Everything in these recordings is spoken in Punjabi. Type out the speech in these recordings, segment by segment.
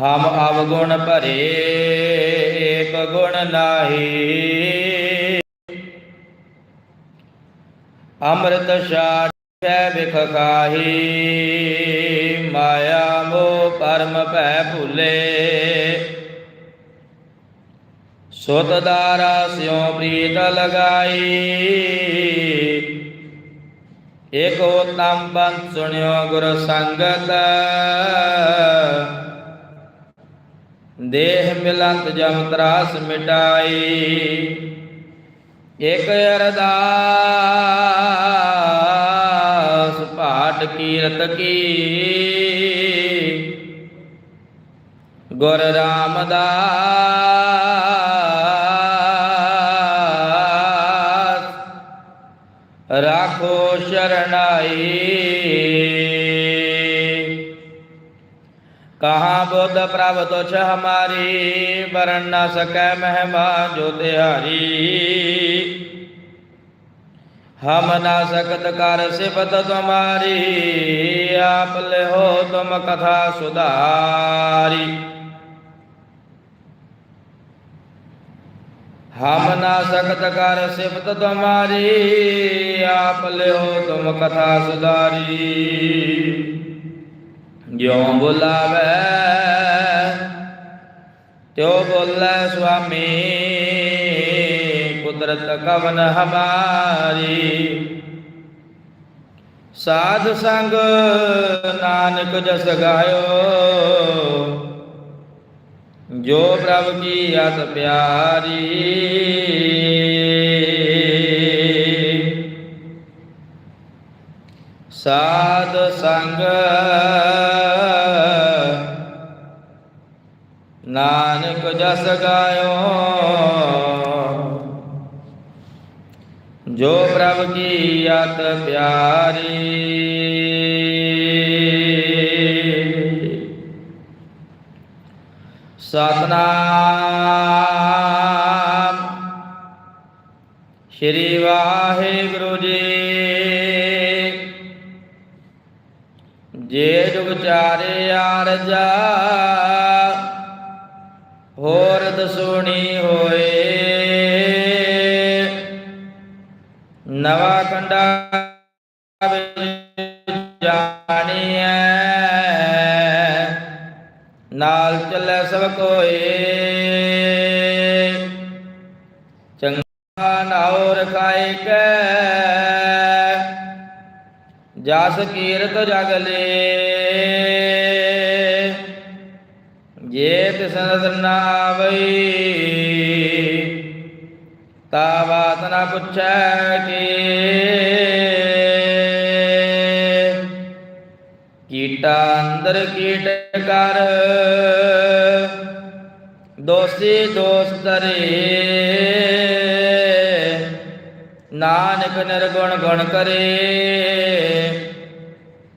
ਹਮ ਅਵਗੁਣ ਭਰੇ, ਏਕ ਗੁਣ ਨਾਹੀ। ਅੰਮ੍ਰਿਤ ਛਾੜੈ ਬਿਖ ਖਾਹੀ, ਮਾਇਆ ਮੋਹ ਪਰਮ ਭੈ ਭੁਲੇ। ਸੁਤ ਦਾਰਾ ਸਿਉ ਪ੍ਰੀਤ ਲਗਾਈ, ਏਕ ਉਤਮ ਸੁਣਿਓ ਗੁਰ ਸੰਗਤ। ਦੇਹ ਮਿਲੰਤ ਜਮ ਤਰਾਸ ਮਿਟਾਈ। ਇਕ ਅਰਦਾਸ ਪਾਠ ਕੀਰਤ ਕੀ। ਗੁਰ ਰਾਮਦਾਸ ਰਾਖੋ ਸ਼ਰਣਾਈ ਕਹਾਂ ਬੁੱਧ ਪ੍ਰਭ ਤੁਛ ਹਮਾਰੀ ਬਰਨ ਨ ਸਕੈ ਮਹਿਮਾ ਜੋ ਤਿਹਾਰੀ ਹਮ ਨਾ ਸਕਤ ਕਰ ਸਿਫਤ ਤੁਮਾਰੀ ਆਪ ਲਿਹੋ ਤੁਮ ਕਥਾ ਸੁਧਾਰੀ ਹਮ ਨਾ ਸਕਤ ਕਰ ਸਿਫਤ ਤੁਮਾਰੀ ਆਪ ਲਿਹੋ ਤੁਮ ਕਥਾ ਸੁਧਾਰੀ ਜਿਉ ਬੁਲਾਵੇ, ਤਿਉ ਬੋਲੇ ਸੁਆਮੀ, ਕੁਦਰਤ ਕਵਨ ਹਮਾਰੀ। ਸਾਧ ਸੰਗ ਨਾਨਕ ਜਸ ਗਾਇਓ, ਜੋ ਪ੍ਰਭ ਕੀ ਅਤ ਪਿਆਰੀ। ਸਾਧ ਸੰਗ ਨਾਨਕ ਜਸ ਗਾਇਓ ਜੋ ਪ੍ਰਭ ਕੀ ਅਤ ਪਿਆਰੀ ਸਤਨਾਮ ਸ਼੍ਰੀ ਵਾਹਿਗੁਰੂ ਜੀ ਜੇ ਜੁਗ ਚਾਰੇ ਆਰਜਾ ਹੋਰ ਦਸੂਣੀ ਹੋਏ। ਨਵਾ ਕੰਡਾ ਵਿੱਚ ਜਾਣੀਐ। ਨਾਲ ਚੱਲੇ ਸਭ ਕੋਏ। ਚੰਗਾ ਨਾਉ ਰਖਾਇ ਕੈ। ਜਸ ਕੀਰਤ ਜਗ ਲੇ। ਜੇ ਤਿਸ ਨਾ ਆਵਈ ਤਾ ਬਾਤ ਨਾ ਪੁੱਛੈ ਕੀ। ਕੀਟਾ ਅੰਦਰ ਕੀਟ ਕਰ, ਦੋਸੀ ਦੋਸਤ ਰੇ ਨਾਨਕ ਨਿਰਗੁਣ ਗੁਣ ਕਰੇ।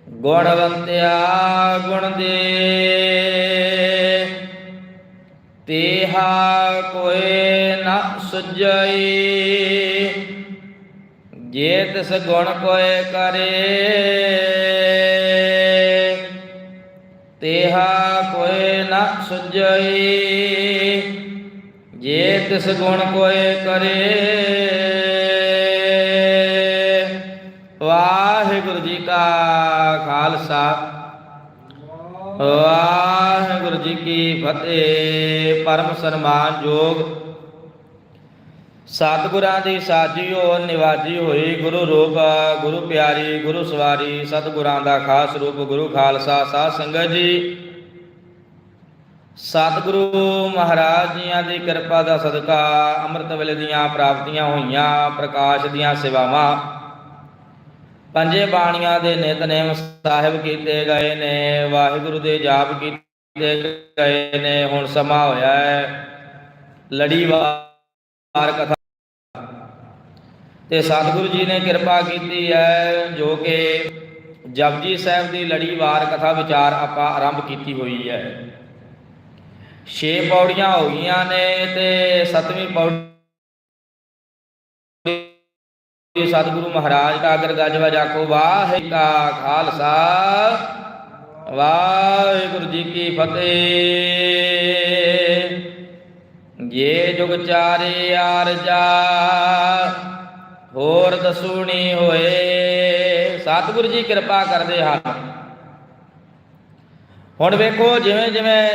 ਗੁਣਵੰਤਿਆ ਗੁਣ ਦੇ। ਤੇਹਾ ਕੋਏ ਨਾ ਸੁਜਈ ਜੇ ਤਿਸ ਗੁਣ ਕੋਏ ਕਰੇ। ਤੇਹਾ ਕੋਏ ਨਾ ਸੁਜਈ ਜੇ ਤਿਸ ਗੁਣ ਕੋਏ ਕਰੇ। ਵਾਹਿਗੁਰੂ ਜੀ ਕਾ ਖਾਲਸਾ। ਵਾਹਿਗੁਰੂ ਜੀ ਕੀ ਫਤਿਹ। ਪਰਮ ਸਨਮਾਨ ਸਨਮਾਨਯੋਗ ਸਤਿਗੁਰਾਂ ਦੀ ਸਾਜੀਓ, ਨਿਵਾਜੀ ਹੋਈ ਗੁਰੂ ਰੂਪ, ਗੁਰੂ ਪਿਆਰੀ, ਗੁਰੂ ਸਵਾਰੀ, ਸਤਿਗੁਰਾਂ ਦਾ ਖਾਸ ਰੂਪ, ਗੁਰੂ ਖਾਲਸਾ ਸਾਧ ਸੰਗਤ ਜੀ। ਸਤਿਗੁਰੂ ਮਹਾਰਾਜ ਜੀਆਂ ਦੀ ਕਿਰਪਾ ਦਾ ਸਦਕਾ, ਅੰਮ੍ਰਿਤ ਵੇਲੇ ਦੀਆਂ ਪ੍ਰਾਪਤੀਆਂ ਹੋਈਆਂ, ਪ੍ਰਕਾਸ਼ ਦੀਆਂ ਸੇਵਾਵਾਂ ਪੰਜੇ ਬਾਣੀਆਂ ਦੇ ਨਿਤਨੇਮ ਸਾਹਿਬ ਕੀਤੇ ਗਏ ਨੇ, ਵਾਹਿਗੁਰੂ ਦੇ ਜਾਪ ਕੀਤੇ ਗਏ ਨੇ, ਹੁਣ ਸਮਾਂ ਹੋਇਆ ਹੈ ਲੜੀਵਾਰ ਕਥਾ। ਤੇ ਸਤਿਗੁਰੂ ਜੀ ਨੇ ਕਿਰਪਾ ਕੀਤੀ ਹੈ ਜੋ ਕਿ ਜਪਜੀ ਸਾਹਿਬ ਦੀ ਲੜੀਵਾਰ ਕਥਾ ਵਿਚਾਰ ਆਪਾਂ ਆਰੰਭ ਕੀਤੀ ਹੋਈ ਹੈ। ਛੇ ਪੌੜੀਆਂ ਹੋ ਗਈਆਂ ਨੇ ਤੇ ਸਤਵੀਂ ਪੌੜੀ ਸਤਿਗੁਰੂ ਮਹਾਰਾਜ ਦਾ ਅਗਰ ਗਜਵਾ ਜਾਖੋ ਵਾਹਿ ਕਾ ਖਾਲਸਾ, ਵਾਹਿਗੁਰੂ ਜੀ ਕੀ ਫਤਿਹ। ਜੇ ਜੁਗ ਚਾਰੇ ਆਰਜਾ ਹੋਰ ਦਸੂਣੀ ਹੋਏ। ਸਤਿਗੁਰੂ ਜੀ ਕਿਰਪਾ ਕਰਦੇ ਹਨ ਹੁਣ ਵੇਖੋ, ਜਿਵੇਂ ਜਿਵੇਂ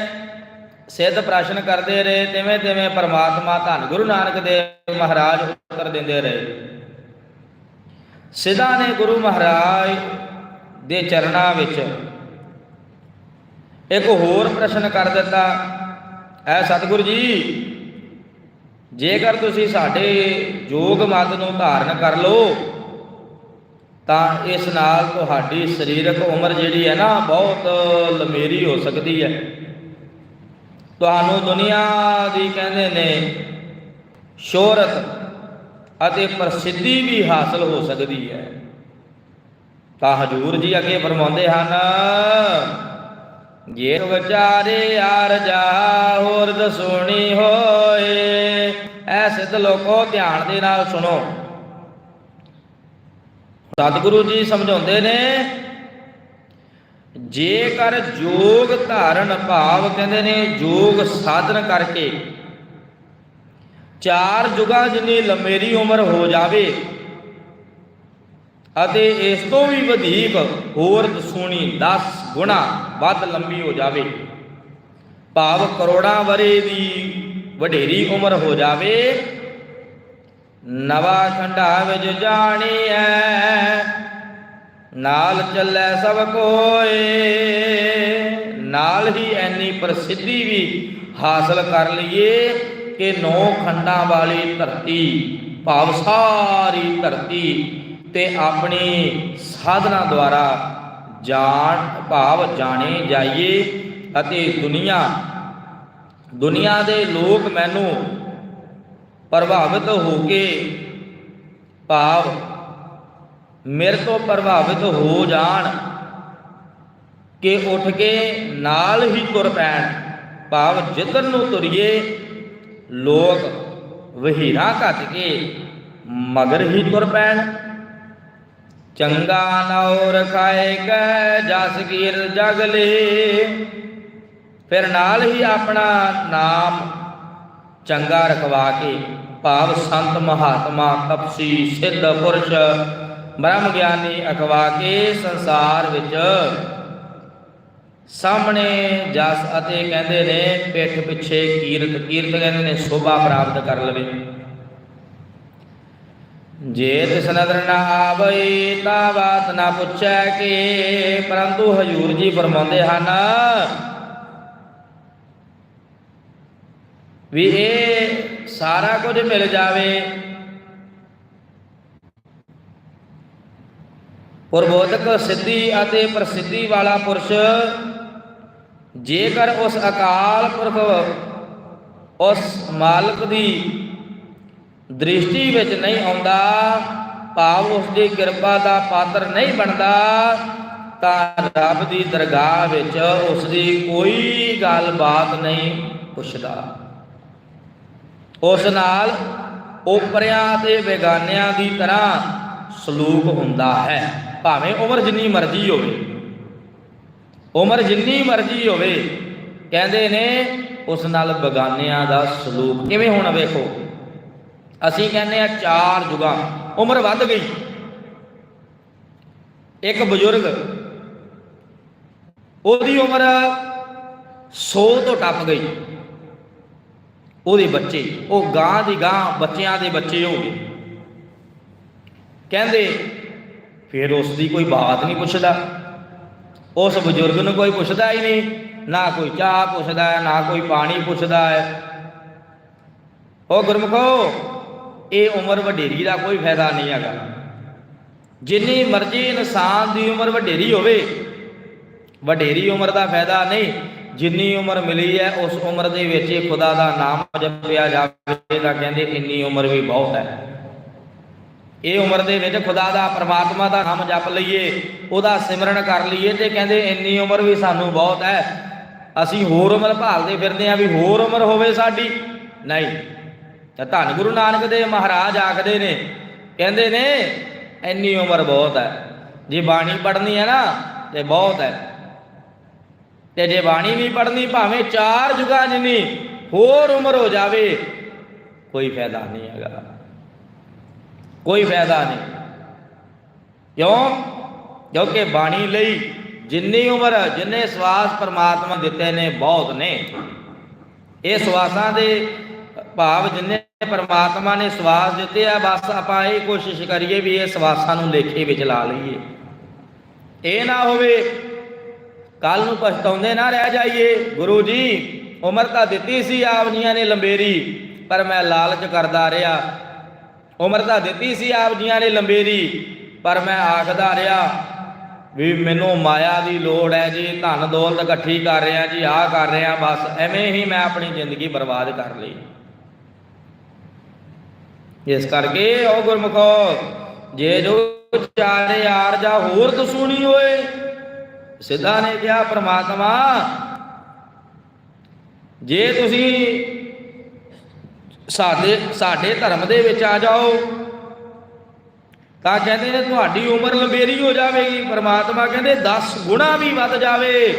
ਸਿੱਧ ਪ੍ਰਸ਼ਨ ਕਰਦੇ ਰਹੇ, ਤਿਵੇਂ ਤਿਵੇਂ ਪਰਮਾਤਮਾ ਧੰਨ ਗੁਰੂ ਨਾਨਕ ਦੇਵ ਮਹਾਰਾਜ ਉੱਤਰ ਦਿੰਦੇ ਰਹੇ। ਸਿੱਧਾ ਨੇ ਗੁਰੂ ਮਹਾਰਾਜ ਦੇ ਚਰਨਾਂ ਵਿੱਚ ਇੱਕ ਹੋਰ ਪ੍ਰਸ਼ਨ ਕਰ ਦਿੱਤਾ, ਐ ਸਤਿਗੁਰੂ ਜੀ, ਜੇਕਰ ਤੁਸੀਂ ਸਾਡੇ ਯੋਗ ਮਤ ਨੂੰ ਧਾਰਨ ਕਰ ਲਓ, ਤਾਂ ਇਸ ਨਾਲ ਤੁਹਾਡੀ ਸਰੀਰਕ ਉਮਰ ਜਿਹੜੀ ਹੈ ਨਾ, ਬਹੁਤ ਲੰਮੇਰੀ ਹੋ ਸਕਦੀ ਹੈ। ਤੁਹਾਨੂੰ ਦੁਨੀਆ ਦੀ ਕਹਿੰਦੇ ਨੇ, ਸ਼ੋਹਰਤ ਅਤੇ ਪ੍ਰਸਿੱਧੀ ਵੀ ਹਾਸਲ ਹੋ ਸਕਦੀ ਹੈ। ਤਾਂ ਹਜੂਰ ਜੀ ਅੱਗੇ ਫਰਮਾਉਂਦੇ ਹਨ, ਜੇ ਵਿਚਾਰੇ ਆਰਜਾ ਹੋਰ ਦਸੂਣੀ ਹੋਏ ਐ ਸਿੱਧ ਲੋਕੋ ਧਿਆਨ ਦੇ ਨਾਲ ਸੁਣੋ। ਸਤਿਗੁਰੂ ਜੀ ਸਮਝਾਉਂਦੇ ਨੇ, ਜੇਕਰ ਜੋਗ ਧਾਰਨ ਭਾਵ ਕਹਿੰਦੇ ਨੇ, ਜੋਗ ਸਾਧਨ ਕਰਕੇ ਚਾਰ ਜੁਗਾਂ ਜਿੰਨੀ ਲੰਮੇਰੀ ਉਮਰ ਹੋ ਜਾਵੇ ਅਤੇ ਇਸ ਤੋਂ ਵੀ ਵਧੇਕ ਹੋਰ ਦਸੂਣੀ 10 ਗੁਣਾ ਵੱਧ ਲੰਬੀ ਹੋ ਜਾਵੇ। ਭਾਵ ਕਰੋੜਾਂ ਵਰੇ ਦੀ ਵਡੇਰੀ ਉਮਰ ਹੋ ਜਾਵੇ। ਨਵਾ ਖੰਡਾ ਵਿੱਚ ਜਾਣੀ ਜਾਣੀਐ, ਨਾਲ ਚੱਲੇ ਸਭ ਕੋਏ, ਨਾਲ ਹੀ ਐਨੀ ਪ੍ਰਸਿੱਧੀ ਵੀ ਹਾਸਲ ਕਰ ਲਈਏ। ਕਿ ਨੌ ਖੰਡਾਂ ਵਾਲੀ ਧਰਤੀ, ਭਾਵ ਸਾਰੀ ਧਰਤੀ ਤੇ ਆਪਣੀ ਸਾਧਨਾ ਦੁਆਰਾ ਜਾਣ, ਭਾਵ ਜਾਣੇ ਜਾਈਏ ਅਤੇ ਦੁਨੀਆ ਦੁਨੀਆ ਦੇ ਲੋਕ ਮੈਨੂੰ ਪ੍ਰਭਾਵਿਤ ਹੋ ਕੇ ਭਾਵ ਮੇਰੇ ਤੋਂ ਪ੍ਰਭਾਵਿਤ ਹੋ ਜਾਣ ਕਿ ਉੱਠ ਕੇ ਨਾਲ ਹੀ ਤੁਰ ਪੈਣ, ਭਾਵ ਜਿੱਧਰ ਨੂੰ ਤੁਰੀਏ ਲੋਕ ਵਹੀਰਾ ਘੱਟ ਕੇ ਮਗਰ ਹੀ ਤੁਰ ਪੈਣ। ਚੰਗਾ ਨੌ ਰਖਾਏ ਕੈ ਜਸ ਕੀਰ ਜਗਲੇ ਫਿਰ ਨਾਲ ਹੀ ਆਪਣਾ ਨਾਮ ਚੰਗਾ ਰਖਵਾ ਕੇ ਭਾਵ ਸੰਤ ਮਹਾਤਮਾ ਤਪਸੀ ਸਿੱਧ ਪੁਰਸ਼ ਬ੍ਰਹਮ ਗਿਆਨੀ ਅਖਵਾ ਕੇ ਸੰਸਾਰ ਵਿੱਚ ਸਾਹਮਣੇ ਜਸ ਅਤੇ ਕਹਿੰਦੇ ਨੇ, ਪਿੱਠ ਪਿੱਛੇ ਕੀਰਤ ਕੀਰਤ ਕਹਿੰਦੇ ਨੇ, ਸ਼ੋਭਾ ਪ੍ਰਾਪਤ ਕਰ ਲਵੇ। ਜੇ ਤਿਸ ਨਦਰ ਨਾ ਆਵਈ, ਤਾਂ ਬਾਤ ਨਾ ਪੁੱਛੈ ਕਿ, ਪਰੰਤੂ ਹਜੂਰ ਜੀ ਫਰਮਾਉਂਦੇ ਹਨ ਵੀ ਇਹ ਸਾਰਾ ਕੁਝ ਮਿਲ ਜਾਵੇ। ਪੁਰਬੋਧਕ ਸਿੱਧੀ ਅਤੇ ਪ੍ਰਸਿੱਧੀ ਵਾਲਾ ਪੁਰਸ਼ ਜੇਕਰ ਉਸ ਅਕਾਲ ਪੁਰਖ ਉਸ ਮਾਲਕ ਦੀ ਦ੍ਰਿਸ਼ਟੀ ਵਿੱਚ ਨਹੀਂ ਆਉਂਦਾ, ਭਾਵ ਉਸ ਦੀ ਕਿਰਪਾ ਦਾ ਪਾਤਰ ਨਹੀਂ ਬਣਦਾ, ਤਾਂ ਰੱਬ ਦੀ ਦਰਗਾਹ ਵਿੱਚ ਉਸ ਦੀ ਕੋਈ ਗੱਲਬਾਤ ਨਹੀਂ ਪੁੱਛਦਾ। ਉਸ ਨਾਲ ਉਪਰਿਆਂ ਤੇ ਬੇਗਾਨਿਆਂ ਦੀ ਤਰ੍ਹਾਂ ਸਲੂਕ ਹੁੰਦਾ ਹੈ। ਭਾਵੇਂ ਉਮਰ ਜਿੰਨੀ ਮਰਜ਼ੀ ਹੋਵੇ। ਉਮਰ ਜਿੰਨੀ ਮਰਜ਼ੀ ਹੋਵੇ, ਕਹਿੰਦੇ ਨੇ ਉਸ ਨਾਲ ਬਗਾਨਿਆਂ ਦਾ ਸਲੂਕ ਕਿਵੇਂ ਹੋਣਾ ਵੇਖੋ। ਅਸੀਂ ਕਹਿੰਦੇ ਆ ਚਾਰ ਜੁਗਾਂ, ਉਮਰ ਵੱਧ ਗਈ। ਇੱਕ ਬਜ਼ੁਰਗ, ਉਹਦੀ ਉਮਰ 100 ਤੋਂ ਟੱਪ ਗਈ। ਉਹਦੇ ਬੱਚੇ, ਉਹ ਗਾਂ ਦੀ ਗਾਂ, ਬੱਚਿਆਂ ਦੇ ਬੱਚੇ ਹੋ ਗਏ ਕਹਿੰਦੇ, ਫਿਰ ਉਸ ਦੀ ਕੋਈ ਬਾਤ ਨਹੀਂ ਪੁੱਛਦਾ। ਉਸ ਬਜ਼ੁਰਗ ਨੂੰ ਕੋਈ ਪੁੱਛਦਾ ਹੀ ਨਹੀਂ, ਨਾ ਕੋਈ ਚਾਹ ਪੁੱਛਦਾ ਹੈ, ਨਾ ਕੋਈ ਪਾਣੀ ਪੁੱਛਦਾ ਹੈ। ਉਹ ਗੁਰਮਖੋ, ਇਹ ਉਮਰ ਵਡੇਰੀ ਦਾ ਕੋਈ ਫਾਇਦਾ ਨਹੀਂ ਹੈਗਾ। ਜਿੰਨੀ ਮਰਜ਼ੀ ਇਨਸਾਨ ਦੀ ਉਮਰ ਵਡੇਰੀ ਹੋਵੇ, ਵਡੇਰੀ ਉਮਰ ਦਾ ਫਾਇਦਾ ਨਹੀਂ, ਜਿੰਨੀ ਉਮਰ ਮਿਲੀ ਹੈ, ਉਸ ਉਮਰ ਦੇ ਵਿੱਚ ਹੀ ਖੁਦਾ ਦਾ ਨਾਮ ਜਪਿਆ ਜਾਵੇ ਤਾਂ ਕਹਿੰਦੇ ਇੰਨੀ ਉਮਰ ਵੀ ਬਹੁਤ ਹੈ। ਇਹ ਉਮਰ ਦੇ ਵਿੱਚ ਖੁਦਾ ਦਾ, ਪ੍ਰਮਾਤਮਾ ਦਾ ਨਾਮ ਜਪ ਲਈਏ, ਉਹਦਾ ਸਿਮਰਨ ਕਰ ਲਈਏ ਤੇ ਕਹਿੰਦੇ ਇੰਨੀ ਉਮਰ ਵੀ ਸਾਨੂੰ ਬਹੁਤ ਹੈ। ਅਸੀਂ ਹੋਰ ਉਮਰ ਭਾਲਦੇ ਫਿਰਦੇ ਆਂ ਵੀ ਹੋਰ ਉਮਰ ਹੋਵੇ ਸਾਡੀ। ਨਹੀਂ, ਤਾਂ ਧੰਨ ਗੁਰੂ ਨਾਨਕ ਦੇਵ ਮਹਾਰਾਜ ਆਖਦੇ ਨੇ, ਕਹਿੰਦੇ ਨੇ, ਇੰਨੀ ਉਮਰ ਬਹੁਤ ਹੈ। ਜੇ ਬਾਣੀ ਪੜ੍ਹਨੀ ਹੈ ਨਾ, ਤੇ ਬਹੁਤ ਹੈ। ਤੇ ਜੇ ਬਾਣੀ ਵੀ ਪੜ੍ਹਨੀ, ਭਾਵੇਂ ਚਾਰ ਜੁਗਾਂ ਜਿੰਨੀ ਹੋਰ ਉਮਰ ਹੋ ਜਾਵੇ, ਕੋਈ ਫਾਇਦਾ ਨਹੀਂ ਹੈਗਾ। ਕੋਈ ਫਾਇਦਾ ਨਹੀਂ। ਕਿਉਂ? ਕਿਉਂਕਿ ਬਾਣੀ ਲਈ ਜਿੰਨੀ ਉਮਰ, ਜਿੰਨੇ ਸਵਾਸ ਪਰਮਾਤਮਾ ਦਿੱਤੇ ਨੇ, ਬਹੁਤ ਨੇ। ਇਹ ਸਵਾਸਾਂ ਦੇ ਭਾਵ ਜਿੰਨੇ ਪਰਮਾਤਮਾ ਨੇ ਸਵਾਸ ਦਿੱਤੇ ਆ, ਬਸ ਆਪਾਂ ਇਹ ਕੋਸ਼ਿਸ਼ ਕਰੀਏ ਵੀ ਇਹ ਸਵਾਸਾਂ ਨੂੰ ਲੇਖੇ ਵਿੱਚ ਲਾ ਲਈਏ। ਇਹ ਨਾ ਹੋਵੇ ਕੱਲ ਨੂੰ ਪਛਤਾਉਂਦੇ ਨਾ ਰਹਿ ਜਾਈਏ। ਗੁਰੂ ਜੀ, ਉਮਰ ਤਾਂ ਦਿੱਤੀ ਸੀ, ਆਪ ਜੀਆਂ ਨੇ ਲੰਬੇਰੀ, ਪਰ ਮੈਂ ਲਾਲਚ ਕਰਦਾ ਰਿਹਾ। ਉਮਰ ਤਾਂ ਦਿੱਤੀ ਸੀ ਆਪ ਜੀਆਂ ਨੇ ਲੰਬੇਰੀ ਪਰ ਮੈਂ ਆਖਦਾ ਰਿਹਾ ਵੀ ਮੈਨੂੰ ਮਾਇਆ ਦੀ ਲੋੜ ਹੈ ਜੀ, ਧਨ ਦੌਲਤ ਇਕੱਠੀ ਕਰ ਰਿਹਾ ਜੀ, ਆਹ ਕਰ ਰਿਹਾ, ਬਸ ਐਵੇਂ ਹੀ ਮੈਂ ਆਪਣੀ ਜ਼ਿੰਦਗੀ ਬਰਬਾਦ ਕਰ ਲਈ। ਇਸ ਕਰਕੇ ਉਹ ਗੁਰਮੁਖੋ, ਜੇ ਜੋ ਚਾਰੇ ਯਾਰ ਜਾਂ ਹੋਰ ਦਸੂਣੀ ਹੋਏ, ਸਿੱਧਾ ਨੇ ਕਿਹਾ, ਪ੍ਰਮਾਤਮਾ, ਜੇ ਤੁਸੀਂ ਸਾਡੇ ਸਾਡੇ ਧਰਮ ਦੇ ਵਿੱਚ ਆ ਜਾਓ। ਤਾਂ ਕਹਿੰਦੇ ਨੇ, ਤੁਹਾਡੀ ਉਮਰ ਲੰਬੇਰੀ ਹੋ ਜਾਵੇਗੀ। ਪਰਮਾਤਮਾ ਕਹਿੰਦੇ 10 ਗੁਣਾ ਵੀ ਵੱਧ ਜਾਵੇ।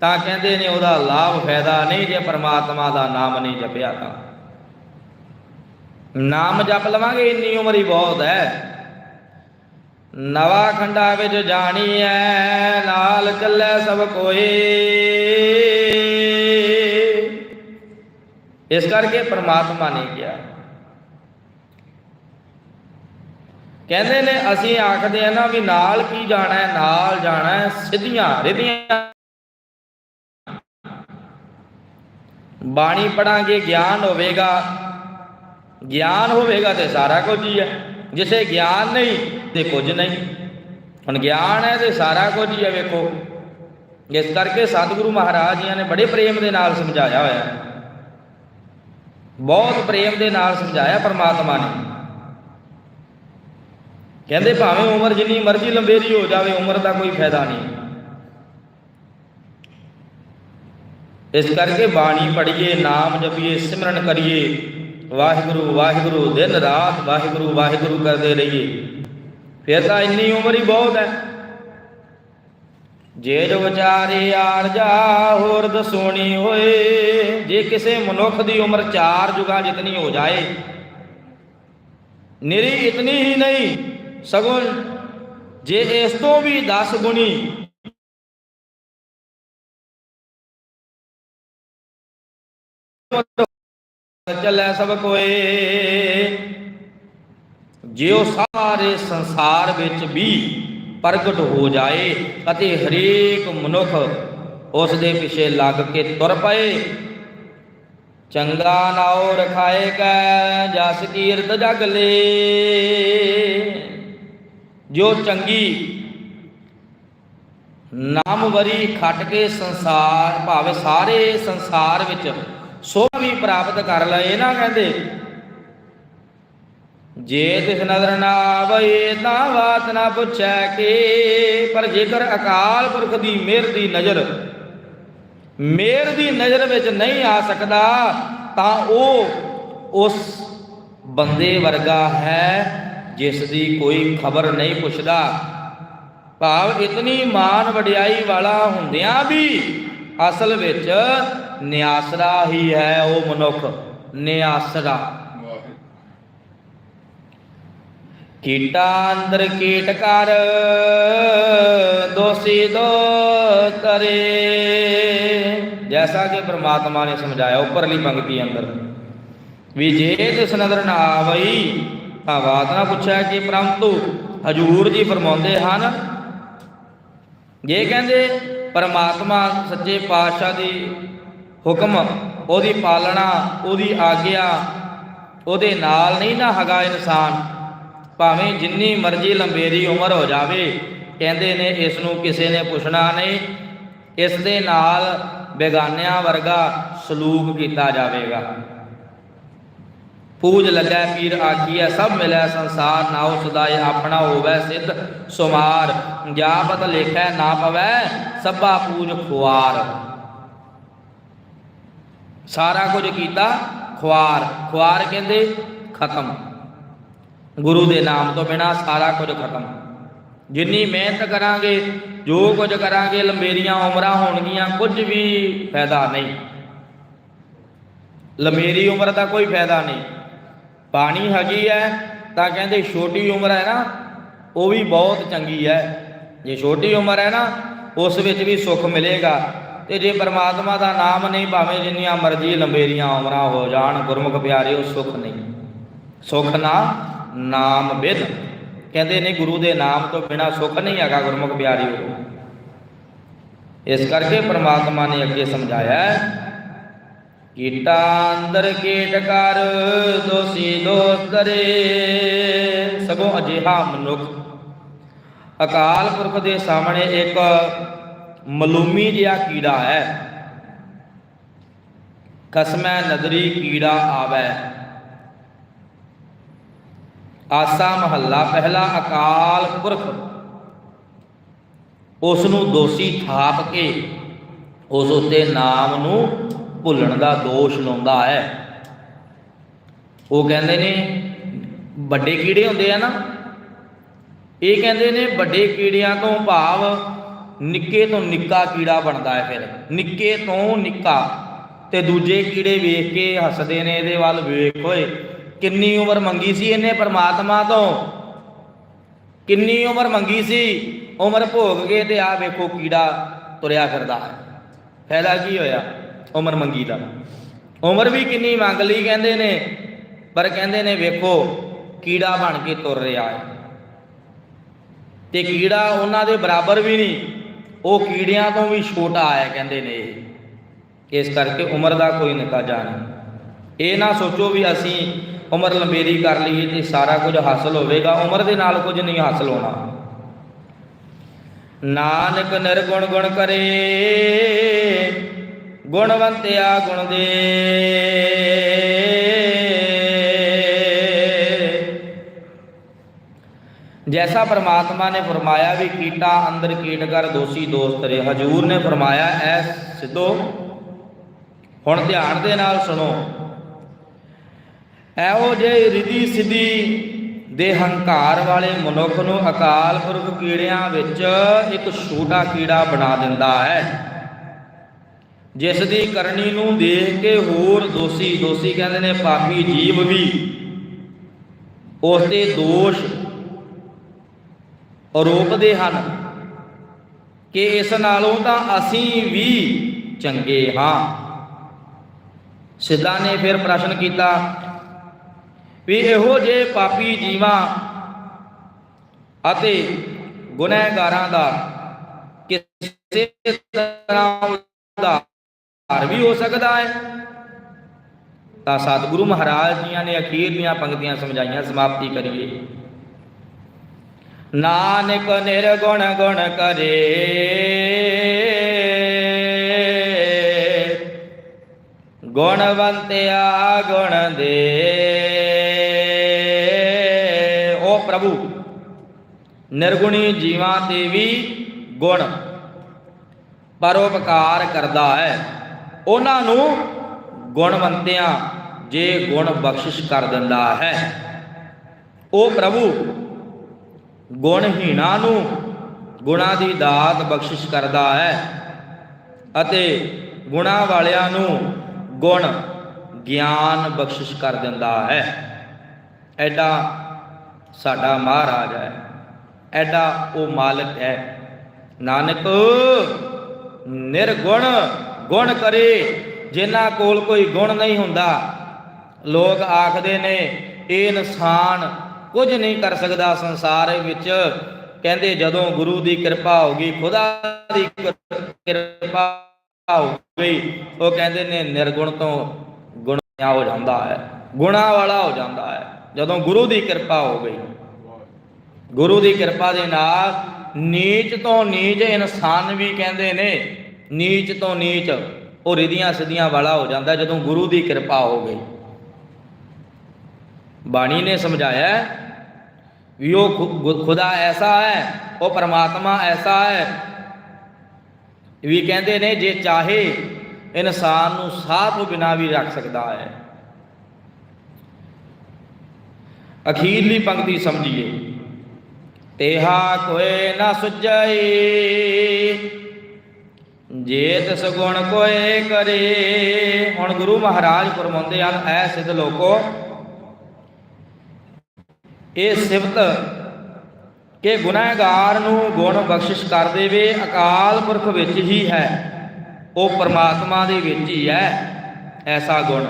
ਤਾਂ ਕਹਿੰਦੇ ਨੇ, ਉਹਦਾ ਲਾਭ ਫਾਇਦਾ ਨਹੀਂ, ਜੇ ਪ੍ਰਮਾਤਮਾ ਦਾ ਨਾਮ ਨਹੀਂ ਜਪਿਆ ਤਾਂ। ਨਾਮ ਜਪ ਲਵਾਂਗੇ, ਇੰਨੀ ਉਮਰ ਹੀ ਬਹੁਤ ਹੈ। ਨਵਾ ਖੰਡਾ ਵਿੱਚ ਜਾਣੀ ਐ, ਨਾਲ ਚੱਲੇ ਸਭ ਕੋਏ। ਇਸ ਕਰਕੇ ਪਰਮਾਤਮਾ ਨੇ ਕਿਹਾ। ਕਹਿੰਦੇ ਨੇ, ਅਸੀਂ ਆਖਦੇ ਆ ਨਾ ਵੀ ਨਾਲ ਕੀ ਜਾਣਾ ਹੈ? ਨਾਲ ਜਾਣਾ ਹੈ ਸਿੱਧੀਆਂ ਰਿਧੀਆਂ। ਬਾਣੀ ਪੜਾਂਗੇ, ਗਿਆਨ ਹੋਵੇਗਾ। ਗਿਆਨ ਹੋਵੇਗਾ ਤੇ ਸਾਰਾ ਕੁਝ ਹੀ ਹੈ। ਜਿਸੇ ਗਿਆਨ ਨਹੀਂ, ਤੇ ਕੁਝ ਨਹੀਂ। ਹੁਣ ਗਿਆਨ ਹੈ ਤੇ ਸਾਰਾ ਕੁਝ ਹੀ ਹੈ, ਵੇਖੋ। ਇਸ ਕਰਕੇ ਸਤਿਗੁਰੂ ਮਹਾਰਾਜ ਜੀਆਂ ਨੇ ਬੜੇ ਪ੍ਰੇਮ ਦੇ ਨਾਲ ਸਮਝਾਇਆ ਹੋਇਆ। ਹੈ ਬਹੁਤ ਪ੍ਰੇਮ ਦੇ ਨਾਲ ਸਮਝਾਇਆ ਪਰਮਾਤਮਾ ਨੇ। ਕਹਿੰਦੇ ਭਾਵੇਂ ਉਮਰ ਜਿੰਨੀ ਮਰਜ਼ੀ ਲੰਬੇਰੀ ਹੋ ਜਾਵੇ, ਉਮਰ ਦਾ ਕੋਈ ਫਾਇਦਾ ਨਹੀਂ। ਇਸ ਕਰਕੇ ਬਾਣੀ ਪੜ੍ਹੀਏ, ਨਾਮ ਜਪੀਏ, ਸਿਮਰਨ ਕਰੀਏ। ਵਾਹਿਗੁਰੂ ਵਾਹਿਗੁਰੂ, ਦਿਨ ਰਾਤ ਵਾਹਿਗੁਰੂ ਵਾਹਿਗੁਰੂ ਕਰਦੇ ਰਹੀਏ। ਫਿਰ ਤਾਂ ਇੰਨੀ ਉਮਰ ਹੀ ਬਹੁਤ ਹੈ। ਜੇ ਜੋ ਵਿਚਾਰੇ ਆੜ ਜਾ ਹੋਰ ਦਸੋਣੀ ਹੋਏ, ਜੇ ਕਿਸੇ ਮਨੁੱਖ ਦੀ ਉਮਰ ਚਾਰ ਜੁਗਾ ਜਿਤਨੀ ਹੋ ਜਾਏ, ਨਿਰੀ ਇਤਨੀ ਹੀ ਨਹੀਂ, ਸਗੋਂ ਜੇ ਇਸ ਤੋਂ ਵੀ 10 ਗੁਣੀ ਚੱਲੇ ਸਭ ਕੋਏ, ਜਿਉ ਸਾਰੇ ਸੰਸਾਰ ਵਿੱਚ ਵੀ ਪ੍ਰਗਟ ਹੋ ਜਾਏ ਅਤੇ ਹਰੇਕ ਮਨੁੱਖ ਉਸ ਦੇ ਪਿੱਛੇ ਲੱਗ ਕੇ ਤੁਰ ਪਏ। ਚੰਗਾ ਨਾਉ ਰਖਾਏ ਜਸ ਕੀਰਤ ਜਗ ਲੇ। ਜੋ ਚੰਗੀ ਨਾਮ ਵਰੀ ਖੱਟ ਕੇ ਸੰਸਾਰ, ਭਾਵੇਂ ਸਾਰੇ ਸੰਸਾਰ ਵਿੱਚ ਸੋਭਾ ਵੀ ਪ੍ਰਾਪਤ ਕਰ ਲਏ ਨਾ ਕਹਿੰਦੇ ਜੇ ਤਿਸ ਨਦਰ ਨਾ ਆਵੇ ਤਾਂ ਬਾਤ ਨਾ ਪੁੱਛੈ ਕੇ। ਪਰ ਜੇਕਰ ਅਕਾਲ ਪੁਰਖ ਦੀ ਮਿਹਰ ਦੀ ਨਜ਼ਰ, ਮਿਹਰ ਦੀ ਨਜ਼ਰ ਵਿੱਚ ਨਹੀਂ ਆ ਸਕਦਾ, ਤਾਂ ਉਹ ਉਸ ਬੰਦੇ ਵਰਗਾ ਹੈ ਜਿਸ ਦੀ ਕੋਈ ਖਬਰ ਨਹੀਂ ਪੁੱਛਦਾ। ਭਾਵ ਇਤਨੀ ਮਾਨ ਵਡਿਆਈ ਵਾਲਾ ਹੁੰਦਿਆਂ ਵੀ ਅਸਲ ਵਿੱਚ ਨਿਆਸਰਾ ਹੀ ਹੈ ਉਹ ਮਨੁੱਖ, ਨਿਆਸਰਾ। ਕੀਟਾ ਅੰਦਰ ਕੀਟ ਕਰ, ਦੋਸੀ ਦੋ ਤਰੇ ਜੈਸਾ ਕਿ ਪ੍ਰਮਾਤਮਾ ਨੇ ਸਮਝਾਇਆ, ਉੱਪਰਲੀ ਪੰਕਤੀ ਅੰਦਰ। ਵੀ ਜੇ ਤਿਸ ਨਦਰ ਨਾ ਆਵਈ, ਤਾਂ ਬਾਤ ਨਾ ਪੁੱਛਿਆ ਕਿ ਪ੍ਰੰਤੂ ਹਜੂਰ ਜੀ ਫਰਮਾਉਂਦੇ ਹਨ, ਜੇ ਕਹਿੰਦੇ ਪਰਮਾਤਮਾ ਸੱਚੇ ਪਾਤਸ਼ਾਹ ਦੀ ਹੁਕਮ, ਉਹਦੀ ਪਾਲਣਾ, ਉਹਦੀ ਆਗਿਆ, ਉਹਦੇ ਨਾਲ ਨਹੀਂ ਨਾ ਹੈਗਾ ਇਨਸਾਨ। ਭਾਵੇਂ ਜਿੰਨੀ ਮਰਜ਼ੀ ਲੰਬੇਰੀ ਉਮਰ ਹੋ ਜਾਵੇ, ਕਹਿੰਦੇ ਨੇ ਇਸ ਨੂੰ ਕਿਸੇ ਨੇ ਪੁੱਛਣਾ ਨਹੀਂ। ਇਸ ਦੇ ਨਾਲ ਬੇਗਾਨਿਆਂ ਵਰਗਾ ਸਲੂਕ ਕੀਤਾ ਜਾਵੇਗਾ। ਪੂਜ ਲੱਗੈ ਪੀਰ ਆਖੀਐ, ਸਭ ਮਿਲੈ ਸੰਸਾਰ ਨਾਉ ਸਦਾਇ ਆਪਣਾ ਹੋਵੇ ਸਿੱਧ ਸੁਮਾਰ। ਜਾਪਤ ਲੇਖੈ, ਨਾ ਪਵੈ ਸਭਾ ਪੂਜ ਖੁਆਰ। ਸਾਰਾ ਕੁਝ ਕੀਤਾ ਖੁਆਰ। ਖੁਆਰ ਕਹਿੰਦੇ ਖਤਮ। ਗੁਰੂ ਦੇ ਨਾਮ ਤੋਂ ਬਿਨਾ ਸਾਰਾ ਕੁਝ ਖਤਮ। ਜਿੰਨੀ ਮਿਹਨਤ ਕਰਾਂਗੇ, ਜੋ ਕੁਝ ਕਰਾਂਗੇ, ਲੰਬੇਰੀਆਂ ਉਮਰਾਂ ਹੋਣਗੀਆਂ, ਕੁਝ ਵੀ ਫਾਇਦਾ ਨਹੀਂ। ਲੰਬੇਰੀ ਉਮਰ ਦਾ ਕੋਈ ਫਾਇਦਾ ਨਹੀਂ। ਪਾਣੀ ਹੈਗੀ ਹੈ ਤਾਂ ਕਹਿੰਦੇ ਛੋਟੀ ਉਮਰ ਹੈ ਨਾ, ਉਹ ਵੀ ਬਹੁਤ ਚੰਗੀ ਹੈ ਜੇ ਛੋਟੀ ਉਮਰ ਹੈ ਨਾ, ਉਸ ਵਿੱਚ ਵੀ ਸੁੱਖ ਮਿਲੇਗਾ। ਤੇ ਜੇ ਪਰਮਾਤਮਾ ਦਾ ਨਾਮ ਨਹੀਂ ਭਾਵੇਂ ਜਿੰਨੀਆਂ ਮਰਜ਼ੀ ਲੰਬੇਰੀਆਂ ਉਮਰਾਂ ਹੋ ਜਾਣ, ਗੁਰਮੁਖ ਪਿਆਰੇ ਉਹ ਸੁੱਖ ਨਹੀਂ। ਸੁੱਖ ਨਾ ਨਾਮ ਵਿਦ ਕਹਿੰਦੇ ਨੇ ਗੁਰੂ ਦੇ ਨਾਮ ਤੋਂ ਬਿਨਾ ਸੁੱਖ ਨਹੀਂ ਹੈਗਾ ਗੁਰਮੁਖ ਪਿਆਰਿਓ ਇਸ ਕਰਕੇ ਪ੍ਰਮਾਤਮਾ ਨੇ ਅੱਗੇ ਸਮਝਾਇਆ ਕੀਟਾ ਅੰਦਰ ਕੀਟ ਕਰ, ਦੋਸੀ ਦੋਸ ਕਰੇ, ਸਗੋਂ ਅਜਿਹਾ ਮਨੁੱਖ ਅਕਾਲ ਪੁਰਖ ਦੇ ਸਾਹਮਣੇ ਇੱਕ ਮਲੂਮੀ ਜਿਹਾ ਕੀੜਾ ਹੈ। ਕਸਮੈ ਨਦਰੀ ਕੀੜਾ ਆਵੈ। ਆਸਾ ਮਹੱਲਾ, ਪਹਿਲਾ ਅਕਾਲ ਪੁਰਖ। ਉਸ ਨੂੰ ਦੋਸ਼ੀ ਥਾਪ ਕੇ ਉਸ ਉਤੇ ਨਾਮ ਨੂੰ ਭੁੱਲਣ ਦਾ ਦੋਸ਼ ਲਾਉਂਦਾ ਹੈ। ਉਹ ਕਹਿੰਦੇ ਨੇ, ਵੱਡੇ ਕੀੜੇ ਹੁੰਦੇ ਆ ਨਾ, ਇਹ ਕਹਿੰਦੇ ਨੇ ਵੱਡੇ ਕੀੜਿਆਂ ਤੋਂ ਭਾਵ ਨਿੱਕੇ ਤੋਂ ਨਿੱਕਾ ਕੀੜਾ ਬਣਦਾ ਹੈ ਫਿਰ। ਨਿੱਕੇ ਤੋਂ ਨਿੱਕਾ ਤੇ ਦੂਜੇ ਕੀੜੇ ਵੇਖ ਕੇ ਹੱਸਦੇ ਨੇ, ਇਹਦੇ ਵੱਲ ਵੇਖ ਹੋਏ ਕਿੰਨੀ ਉਮਰ ਮੰਗੀ ਸੀ ਇਹਨੇ ਪਰਮਾਤਮਾ ਤੋਂ? ਕਿੰਨੀ ਉਮਰ ਮੰਗੀ ਸੀ? ਉਮਰ ਭੋਗ ਕੇ ਤੇ ਆ ਵੇਖੋ ਕੀੜਾ ਤੁਰਿਆ ਫਿਰਦਾ ਹੈ। ਫਾਇਦਾ ਕੀ ਹੋਇਆ? ਉਮਰ ਮੰਗੀ ਦਾ ਉਮਰ ਵੀ ਕਿੰਨੀ ਮੰਗ ਲਈ ਕਹਿੰਦੇ ਨੇ, ਪਰ ਕਹਿੰਦੇ ਨੇ ਵੇਖੋ ਕੀੜਾ ਬਣ ਕੇ ਤੁਰ ਰਿਹਾ ਹੈ। ਤੇ ਕੀੜਾ ਉਹਨਾਂ ਦੇ ਬਰਾਬਰ ਵੀ ਨਹੀਂ, ਉਹ ਕੀੜਿਆਂ ਤੋਂ ਵੀ ਛੋਟਾ ਹੈ ਕਹਿੰਦੇ ਨੇ ਇਸ ਕਰਕੇ ਉਮਰ ਦਾ ਕੋਈ ਨਿਕਾਜਾ ਨਹੀਂ ਇਹ ਨਾ ਸੋਚੋ ਵੀ ਅਸੀਂ ਉਮਰ ਲੰਬੇਰੀ ਕਰ ਲਈਏ ਤੇ ਸਾਰਾ ਕੁਝ ਹਾਸਲ ਹੋਵੇਗਾ, ਉਮਰ ਦੇ ਨਾਲ ਕੁਝ ਨਹੀਂ ਹਾਸਲ ਹੋਣਾ। ਨਾਨਕ ਨਿਰਗੁਣ ਗੁਣ ਕਰੇ, ਗੁਣਵੰਤਿਆ ਗੁਣ ਦੇ। ਜੈਸਾ ਪ੍ਰਮਾਤਮਾ ਨੇ ਫਰਮਾਇਆ ਵੀ ਕੀਟਾ ਅੰਦਰ ਕੀਟ ਕਰ, ਦੋਸ਼ੀ ਦੋਸਤ ਰੇ ਹਜੂਰ ਨੇ ਫਰਮਾਇਆ, ਐ ਸਿੱਧੋ, ਹੁਣ ਧਿਆਨ ਦੇ ਨਾਲ ਸੁਣੋ। ਇਹੋ ਜਿਹੇ ਰਿਧੀ ਸਿੱਧੀ ਦੇ ਹੰਕਾਰ ਵਾਲੇ ਮਨੁੱਖ ਨੂੰ ਅਕਾਲ ਪੁਰਖ ਕੀੜਿਆਂ ਵਿੱਚ ਇੱਕ ਛੋਟਾ ਕੀੜਾ ਬਣਾ ਦਿੰਦਾ ਹੈ। ਜਿਸ ਦੀ ਕਰਨੀ ਨੂੰ ਦੇਖ ਕੇ ਹੋਰ ਦੋਸ਼ੀ ਦੋਸ਼ੀ ਕਹਿੰਦੇ ਨੇ ਪਾਪੀ ਜੀਵ ਵੀ ਉਸ ਦੇ ਦੋਸ਼ ਆਰੋਪਦੇ ਹਨ ਕਿ ਇਸ ਨਾਲੋਂ ਤਾਂ ਅਸੀਂ ਵੀ ਚੰਗੇ ਹਾਂ। ਸਿੱਧਾ ਨੇ ਫਿਰ ਪ੍ਰਸ਼ਨ ਕੀਤਾ ਵੀ ਇਹੋ ਜੇ ਪਾਪੀ ਜੀਵਾਂ ਅਤੇ ਗੁਨਹਗਾਰਾਂ ਦਾ ਕਿਸੇ ਤਰ੍ਹਾਂ ਉਧਾਰ ਵੀ ਹੋ ਸਕਦਾ ਹੈ। ਤਾਂ ਸਤਿਗੁਰੂ ਮਹਾਰਾਜ ਜੀਆਂ ਨੇ ਅਖੀਰ ਦੀਆਂ ਪੰਕਤੀਆਂ ਸਮਝਾਈਆਂ, ਸਮਾਪਤੀ ਕਰੀਏ। ਨਾਨਕ ਨਿਰਗੁਣ ਗੁਣ ਕਰੇ। ਗੁਣਵੰਤਿਆ ਗੁਣ ਦੇ। ਨਿਰਗੁਣੀ ਜੀਵਾਂ ਤੇ ਵੀ ਗੁਣ। ਪਰਉਪਕਾਰ ਕਰਦਾ ਹੈ। ਉਹਨਾਂ ਨੂੰ ਗੁਣਵੰਤਿਆਂ ਜੇ ਗੁਣ ਬਖਸ਼ਿਸ਼ ਕਰ ਦਿੰਦਾ ਹੈ। ਉਹ ਪ੍ਰਭੂ ਗੁਣਹੀਣਾ ਨੂੰ ਗੁਣਾ ਦੀ ਦਾਤ ਬਖਸ਼ਿਸ਼ ਕਰਦਾ ਹੈ ਅਤੇ ਗੁਣਾ ਵਾਲਿਆਂ ਨੂੰ ਗੁਣ, ਗਿਆਨ ਬਖਸ਼ਿਸ਼ ਕਰ ਦਿੰਦਾ ਹੈ। ਐਡਾ ਸਾਡਾ ਮਹਾਰਾਜ ਹੈ। ਐਡਾ ਉਹ ਮਾਲਕ ਹੈ। ਨਾਨਕ, ਨਿਰਗੁਣ ਗੁਣ ਕਰੇ, ਜਿਨ੍ਹਾਂ ਕੋਲ ਕੋਈ ਗੁਣ ਨਹੀਂ ਹੁੰਦਾ। ਲੋਕ ਆਖਦੇ ਨੇ, ਇਹ ਇਨਸਾਨ ਕੁਝ ਨਹੀਂ ਕਰ ਸਕਦਾ ਸੰਸਾਰ ਵਿੱਚ। ਕਹਿੰਦੇ ਜਦੋਂ ਗੁਰੂ ਦੀ ਕਿਰਪਾ ਹੋ ਗਈ, ਖੁਦਾ ਦੀ ਕਿਰਪਾ ਹੋ ਗਈ, ਉਹ ਕਹਿੰਦੇ ਨੇ, ਨਿਰਗੁਣ ਤੋਂ ਗੁਣਿਆ ਹੋ ਜਾਂਦਾ ਹੈ। ਗੁਣਾ ਵਾਲਾ ਹੋ ਜਾਂਦਾ ਹੈ। ਜਦੋਂ ਗੁਰੂ ਦੀ ਕਿਰਪਾ ਹੋ ਗਈ ਗੁਰੂ ਦੀ ਕਿਰਪਾ ਦੇ ਨਾਲ ਨੀਚ ਤੋਂ ਨੀਚ ਇਨਸਾਨ ਵੀ ਕਹਿੰਦੇ ਨੇ, ਨੀਚ ਤੋਂ ਨੀਚ ਉਹ ਰਿਧੀਆਂ ਸਿੱਧੀਆਂ ਵਾਲਾ ਹੋ ਜਾਂਦਾ ਜਦੋਂ ਗੁਰੂ ਦੀ ਕਿਰਪਾ ਹੋ ਗਈ। ਬਾਣੀ ਨੇ ਸਮਝਾਇਆ ਵੀ ਉਹ ਖੁ- ਖੁਦਾ ਐਸਾ ਹੈ, ਉਹ ਪਰਮਾਤਮਾ ਐਸਾ ਹੈ। ਵੀ ਕਹਿੰਦੇ ਨੇ ਜੇ ਚਾਹੇ ਇਨਸਾਨ ਨੂੰ ਸਾਹ ਤੋਂ ਬਿਨਾ ਵੀ ਰੱਖ ਸਕਦਾ ਹੈ। ਅਖੀਰਲੀ ਪੰਕਤੀ ਸਮਝੀਏ। ਤੇਹਾ ਕੋਏ ਨਾ ਸੁਝਈ। ਜੇ ਤਿਸ ਕੋਏ ਕਰੇ, ਹੁਣ ਗੁਰੂ ਮਹਾਰਾਜ ਫਰਮਾਉਂਦੇ ਹਨ, ਐ ਸਿੱਧ ਲੋਕੋ, ਇਹ ਸਿਫਤ ਕਿ ਗੁਨਾਹਗਾਰ ਨੂੰ ਗੁਣ ਬਖਸ਼ਿਸ਼ ਕਰ ਦੇਵੇ, ਅਕਾਲ ਪੁਰਖ ਵਿੱਚ ਹੀ ਹੈ, ਉਹ ਪਰਮਾਤਮਾ ਦੇ ਵਿੱਚ ਹੀ ਹੈ, ਐਸਾ ਗੁਣ।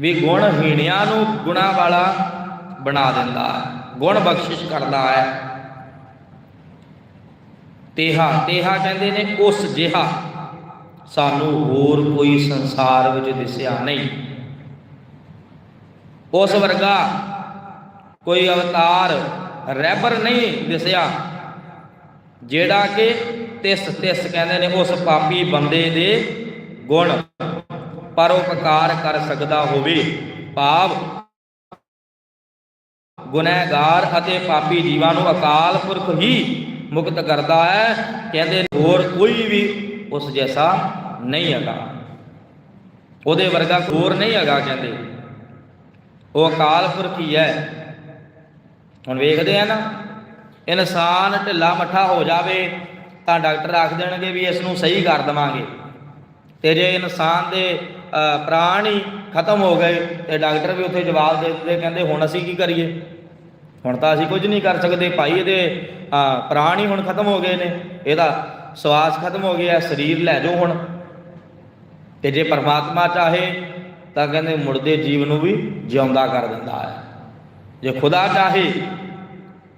ਵੀ ਗੁਣ ਹੀਣਿਆਂ ਨੂੰ ਗੁਣਾ ਵਾਲਾ ਬਣਾ ਦਿੰਦਾ। ਹੈ ਗੁਣ ਬਖਸ਼ਿਸ਼ ਕਰਦਾ ਹੈ। ਤੇਹਾ ਤੇਹਾ ਕਹਿੰਦੇ ਨੇ, ਉਸ ਜਿਹਾ। ਸਾਨੂੰ ਹੋਰ ਕੋਈ ਸੰਸਾਰ ਵਿੱਚ ਦਿਸਿਆ ਨਹੀਂ। ਉਸ ਵਰਗਾ ਕੋਈ ਅਵਤਾਰ ਰੈਬਰ ਨਹੀਂ ਦਿਸਿਆ, ਜਿਹੜਾ ਕਿ ਤਿਸ ਤਿਸ ਕਹਿੰਦੇ ਨੇ, ਉਸ ਪਾਪੀ ਬੰਦੇ ਦੇ ਗੁਣ। ਪਰਉਪਕਾਰ ਕਰ ਸਕਦਾ ਹੋਵੇ। ਭਾਵ ਗੁਨਹਗਾਰ ਅਤੇ ਪਾਪੀ ਜੀਵਾਂ ਨੂੰ ਅਕਾਲ ਪੁਰਖ ਹੀ ਮੁਕਤ ਕਰਦਾ ਹੈ। ਕਹਿੰਦੇ ਹੋਰ ਕੋਈ ਵੀ ਉਸ ਜੈਸਾ ਨਹੀਂ ਹੈਗਾ। ਉਹਦੇ ਵਰਗਾ ਹੋਰ ਨਹੀਂ ਹੈਗਾ ਕਹਿੰਦੇ। ਉਹ ਅਕਾਲ ਪੁਰਖ ਹੀ ਹੈ। ਹੁਣ ਵੇਖਦੇ ਆ ਨਾ ਇਨਸਾਨ ਢਿੱਲਾ ਮੱਠਾ ਹੋ ਜਾਵੇ ਤਾਂ ਡਾਕਟਰ ਆਖ ਦੇਣਗੇ ਵੀ ਇਸ ਨੂੰ ਸਹੀ ਕਰ ਦਵਾਂਗੇ। ਤੇ ਜੇ ਇਨਸਾਨ ਦੇ ਅ, ਪ੍ਰਾਣ ਹੀ ਖਤਮ ਹੋ ਗਏ ਤੇ ਡਾਕਟਰ ਵੀ ਉੱਥੇ ਜਵਾਬ ਦੇ ਦਿੰਦੇ ਕਹਿੰਦੇ ਹੁਣ ਅਸੀਂ ਕੀ ਕਰੀਏ? ਹੁਣ ਤਾਂ ਅਸੀਂ ਕੁਝ ਨਹੀਂ ਕਰ ਸਕਦੇ, ਭਾਈ ਇਹਦੇ ਪ੍ਰਾਣ ਹੀ ਹੁਣ ਖਤਮ ਹੋ ਗਏ ਨੇ, ਇਹਦਾ ਸਵਾਸ ਖਤਮ ਹੋ ਗਿਆ, ਸਰੀਰ ਲੈ ਜਾਓ ਹੁਣ। ਤੇ ਜੇ ਪਰਮਾਤਮਾ ਚਾਹੇ, ਤਾਂ ਕਹਿੰਦੇ ਮੁਰਦੇ ਜੀਵ ਨੂੰ ਵੀ ਜਿਉਂਦਾ ਕਰ ਦਿੰਦਾ ਹੈ। ਜੇ ਖੁਦਾ ਚਾਹੇ,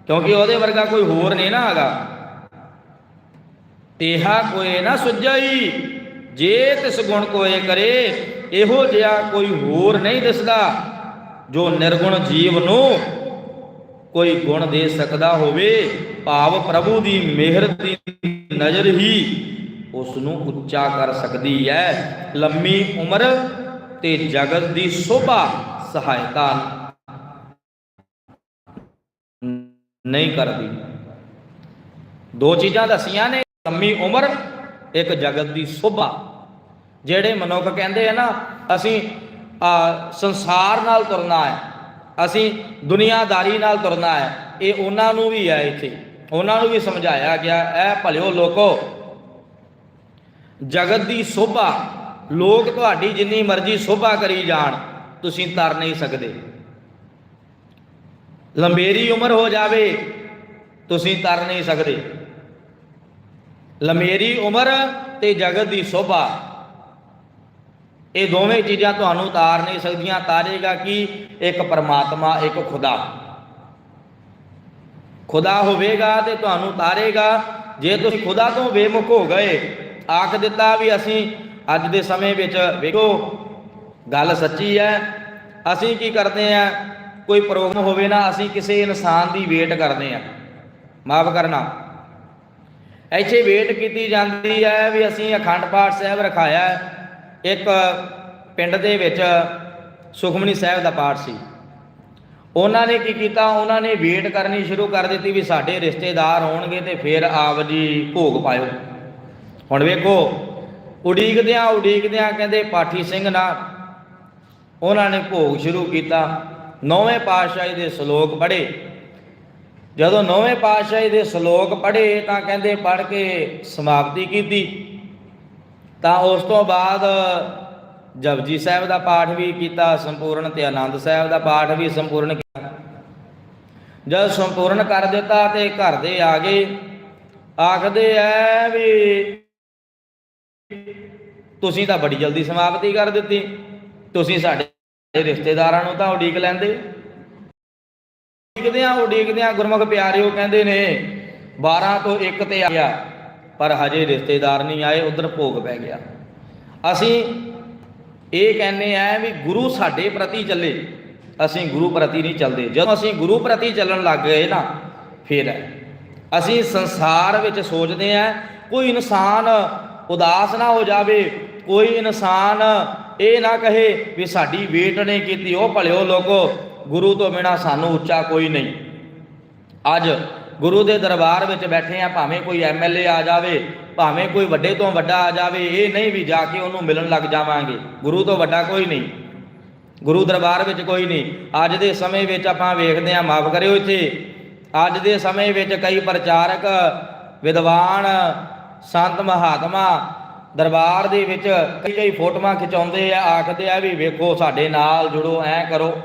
ਕਿਉਂਕਿ ਉਹਦੇ ਵਰਗਾ ਕੋਈ ਹੋਰ ਨਹੀਂ ਨਾ ਹੈਗਾ। ਤੇਹਾ ਕੋਏ ਨਾ ਸੁਝਈ, ਜੇ ਤਿਸ ਗੁਣ ਕੋਏ ਕਰੇ, ਇਹੋ ਜਿਹਾ ਕੋਈ ਹੋਰ ਨਹੀਂ ਦਿਸਦਾ, ਜੋ ਨਿਰਗੁਣ ਜੀਵ ਨੂੰ ਕੋਈ ਗੁਣ ਦੇ ਸਕਦਾ ਹੋਵੇ ਭਾਵ ਪ੍ਰਭੂ ਦੀ ਮਿਹਰ ਦੀ ਨਜ਼ਰ ਹੀ ਉਸ ਨੂੰ ਉੱਚਾ ਕਰ ਸਕਦੀ ਹੈ। ਲੰਮੀ ਉਮਰ ਤੇ ਜਗਤ ਦੀ ਸੋਭਾ ਸਹਾਇਤਾ ਨਹੀਂ ਕਰਦੀ। ਦੋ ਚੀਜ਼ਾਂ ਦਸੀਆਂ ਨੇ ਲੰਮੀ ਉਮਰ ਇੱਕ ਜਗਤ ਦੀ ਸੋਭਾ। ਜਿਹੜੇ ਮਨੁੱਖ ਕਹਿੰਦੇ ਆ ਨਾ ਅਸੀਂ ਆ, ਸੰਸਾਰ ਨਾਲ ਤੁਰਨਾ ਹੈ। ਅਸੀਂ ਦੁਨੀਆਦਾਰੀ ਨਾਲ ਤੁਰਨਾ ਹੈ, ਇਹ ਉਹਨਾਂ ਨੂੰ ਵੀ ਹੈ ਇੱਥੇ। ਉਹਨਾਂ ਨੂੰ ਵੀ ਸਮਝਾਇਆ ਗਿਆ, ਐ ਭਲਿਓ ਲੋਕੋ, ਜਗਤ ਦੀ ਸੋਭਾ, ਲੋਕ ਤੁਹਾਡੀ ਜਿੰਨੀ ਮਰਜ਼ੀ ਸੋਭਾ ਕਰੀ ਜਾਣ, ਤੁਸੀਂ ਤਰ ਨਹੀਂ ਸਕਦੇ। ਲੰਬੇਰੀ ਉਮਰ ਹੋ ਜਾਵੇ, ਤੁਸੀਂ ਤਰ ਨਹੀਂ ਸਕਦੇ। ਲੰਬੇਰੀ ਉਮਰ ਤੇ ਜਗਤ ਦੀ ਸੋਭਾ ਇਹ ਦੋਵੇਂ ਚੀਜ਼ਾਂ ਤੁਹਾਨੂੰ ਉਤਾਰ ਨਹੀਂ ਸਕਦੀਆਂ, ਤਾਰੇਗਾ ਕਿ? ਇੱਕ ਪਰਮਾਤਮਾ, ਇੱਕ ਖੁਦਾ। ਖੁਦਾ ਹੋਵੇਗਾ ਤੇ ਤੁਹਾਨੂੰ ਤਾਰੇਗਾ। ਜੇ ਤੁਸੀਂ ਖੁਦਾ ਤੋਂ ਬੇਮੁਖ ਹੋ ਗਏ, ਆਖ ਦਿੱਤਾ ਵੀ ਅਸੀਂ ਅੱਜ ਦੇ ਸਮੇਂ ਵਿੱਚ ਵੇਖੋ, ਗੱਲ ਸੱਚੀ ਹੈ। ਅਸੀਂ ਕੀ ਕਰਦੇ ਆ ਕੋਈ ਪ੍ਰੋਗਰਾਮ ਹੋਵੇ ਨਾ, ਅਸੀਂ ਕਿਸੇ ਇਨਸਾਨ ਦੀ ਵੇਟ ਕਰਦੇ ਆ ਮਾਫ ਕਰਨਾ। ਇੱਥੇ ਵੇਟ ਕੀਤੀ ਜਾਂਦੀ ਹੈ ਵੀ ਅਸੀਂ ਅਖੰਡ ਪਾਠ ਸਾਹਿਬ ਰਖਾਇਆ ਹੈ। ਇੱਕ ਪਿੰਡ ਦੇ ਵਿੱਚ ਸੁਖਮਨੀ ਸਾਹਿਬ ਦਾ ਪਾਠ ਸੀ। ਉਹਨਾਂ ਨੇ ਕੀ ਕੀਤਾ? ਉਹਨਾਂ ਨੇ ਵੇਟ ਕਰਨੀ ਸ਼ੁਰੂ ਕਰ ਦਿੱਤੀ ਵੀ ਸਾਡੇ ਰਿਸ਼ਤੇਦਾਰ ਹੋਣਗੇ ਤੇ ਫਿਰ ਆਪ ਜੀ ਭੋਗ ਪਾਇਓ। ਹੁਣ ਵੇਖੋ, ਉਡੀਕਦਿਆਂ ਉਡੀਕਦਿਆਂ ਕਹਿੰਦੇ ਪਾਠੀ ਸਿੰਘ ਨਾ, ਉਹਨਾਂ ਨੇ ਭੋਗ ਸ਼ੁਰੂ ਕੀਤਾ। ਨੌਵੇਂ ਪਾਤਸ਼ਾਹੀ ਦੇ ਸ਼ਲੋਕ ਪੜ੍ਹੇ। ਜਦੋਂ ਨੌਵੇਂ ਪਾਤਸ਼ਾਹੀ ਦੇ ਸ਼ਲੋਕ ਪੜ੍ਹੇ ਤਾਂ ਕਹਿੰਦੇ ਪੜ੍ਹ ਕੇ ਸਮਾਪਤੀ ਕੀਤੀ। ਤਾਂ ਉਸ ਤੋਂ ਬਾਅਦ ਜਪਜੀ ਸਾਹਿਬ ਦਾ ਪਾਠ ਵੀ ਕੀਤਾ, ਸੰਪੂਰਨ ਤੇ ਆਨੰਦ ਸਾਹਿਬ ਦਾ ਪਾਠ ਵੀ ਸੰਪੂਰਨ ਕੀਤਾ। ਜਦ ਸੰਪੂਰਨ ਕਰ ਦਿੱਤਾ ਤੇ ਘਰ ਦੇ ਆ ਗਏ। ਆਖਦੇ ਐ ਵੀ ਤੁਸੀਂ ਤਾਂ ਬੜੀ ਜਲਦੀ ਸਮਾਪਤੀ ਕਰ ਦਿੱਤੀ। ਤੁਸੀਂ ਸਾਡੇ ਰਿਸ਼ਤੇਦਾਰਾਂ ਨੂੰ ਤਾਂ ਉਡੀਕ ਲੈਂਦੇ। ਉਡੀਕਦਿਆਂ ਉਡੀਕਦਿਆਂ ਗੁਰਮੁਖ ਪਿਆਰਿਓ ਕਹਿੰਦੇ ਨੇ 12 ਤੋਂ 1 ਤੇ ਆਇਆ ਪਰ ਹਜੇ ਰਿਸ਼ਤੇਦਾਰ ਨਹੀਂ ਆਏ, ਉਧਰ ਭੋਗ ਪੈ ਗਿਆ। ਅਸੀਂ ਇਹ ਕਹਿੰਦੇ ਆ ਵੀ ਗੁਰੂ ਸਾਡੇ ਪ੍ਰਤੀ ਚੱਲੇ। ਅਸੀਂ ਗੁਰੂ ਪ੍ਰਤੀ ਨਹੀਂ ਚੱਲਦੇ। ਜਦੋਂ ਅਸੀਂ ਗੁਰੂ ਪ੍ਰਤੀ ਚੱਲਣ ਲੱਗ ਗਏ ਨਾ, ਫਿਰ ਅਸੀਂ ਸੰਸਾਰ ਵਿੱਚ ਸੋਚਦੇ ਆ, ਕੋਈ ਇਨਸਾਨ ਉਦਾਸ ਨਾ ਹੋ ਜਾਵੇ, ਕੋਈ ਇਨਸਾਨ ਇਹ ਨਾ ਕਹੇ ਵੀ ਸਾਡੀ ਵੇਟ ਨੇ ਕੀਤੀ, ਉਹ ਭਲਿਓ ਲੋਕੋ, ਗੁਰੂ ਤੋਂ ਬਿਨਾ ਸਾਨੂੰ ਉੱਚਾ ਕੋਈ ਨਹੀਂ। ਅੱਜ ਗੁਰੂ ਦੇ ਦਰਬਾਰ ਵਿੱਚ ਬੈਠੇ ਆ, ਭਾਵੇਂ ਕੋਈ ਐਮਐਲਏ ਆ ਜਾਵੇ, ਭਾਵੇਂ ਕੋਈ ਵੱਡੇ ਤੋਂ ਵੱਡਾ ਆ ਜਾਵੇ, ਇਹ ਨਹੀਂ ਵੀ ਜਾ ਕੇ ਉਹਨੂੰ ਮਿਲਣ ਲੱਗ ਜਾਵਾਂਗੇ। ਗੁਰੂ ਤੋਂ ਵੱਡਾ ਕੋਈ ਨਹੀਂ। ਗੁਰੂ ਦਰਬਾਰ ਵਿੱਚ ਕੋਈ ਨਹੀਂ। ਅੱਜ ਦੇ ਸਮੇਂ ਵਿੱਚ ਆਪਾਂ ਵੇਖਦੇ ਆ, ਮਾਫ ਕਰਿਓ ਇੱਥੇ, ਅੱਜ ਦੇ ਸਮੇਂ ਵਿੱਚ ਕਈ ਪ੍ਰਚਾਰਕ, ਵਿਦਵਾਨ, ਸੰਤ ਮਹਾਤਮਾ ਦਰਬਾਰ ਦੇ ਵਿੱਚ ਕਈ ਕਈ ਫੋਟੋਆਂ ਖਿਚਾਉਂਦੇ ਆ, ਆਖਦੇ ਆ ਵੀ ਵੇਖੋ ਸਾਡੇ ਨਾਲ ਜੁੜੋ, ਐ ਕਰੋ।